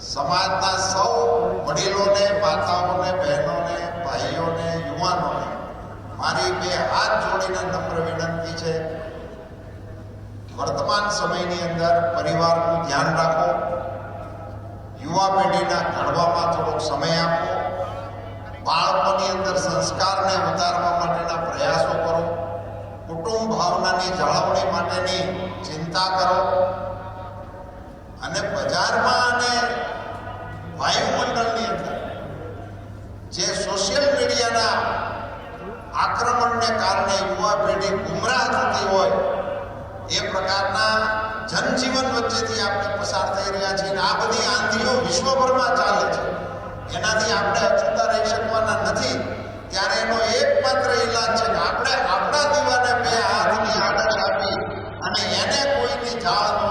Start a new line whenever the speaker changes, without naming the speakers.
સમાજના સૌ વડીલોને, માતાઓને, બહેનોને, ભાઈઓને, યુવાનોને મારી બે હાથ જોડીને નમ્ર વિનંતી છે. વર્તમાન સમયની અંદર પરિવારનું ધ્યાન રાખો. યુવા પેઢીના ઘડવામાં થોડોક સમય આપો. બાળકોની અંદર સંસ્કારને વધારવા માટેના પ્રયાસો કરો. કુટુંબ ભાવનાની જાળવણી માટેની ચિંતા કરો. અને બજારમાં વાયુમંડળની અંદર જે સોશિયલ મીડિયાના આક્રમણને કારણે યુવા પેઢી ગુમરાહ થતી હોય, એ પ્રકારના જનજીવન વચ્ચેથી આપણે પસાર થઈ રહ્યા છીએ અને આ બધી આંધીઓ વિશ્વભરમાં ચાલે છે. એનાથી આપણે અછૂતા રહી શકવાના નથી. ત્યારે એનો એકમાત્ર ઈલાજ છે કે આપણે આપણા દીવાને બે હાથની આડસ આપી અને એને કોઈની જાળનો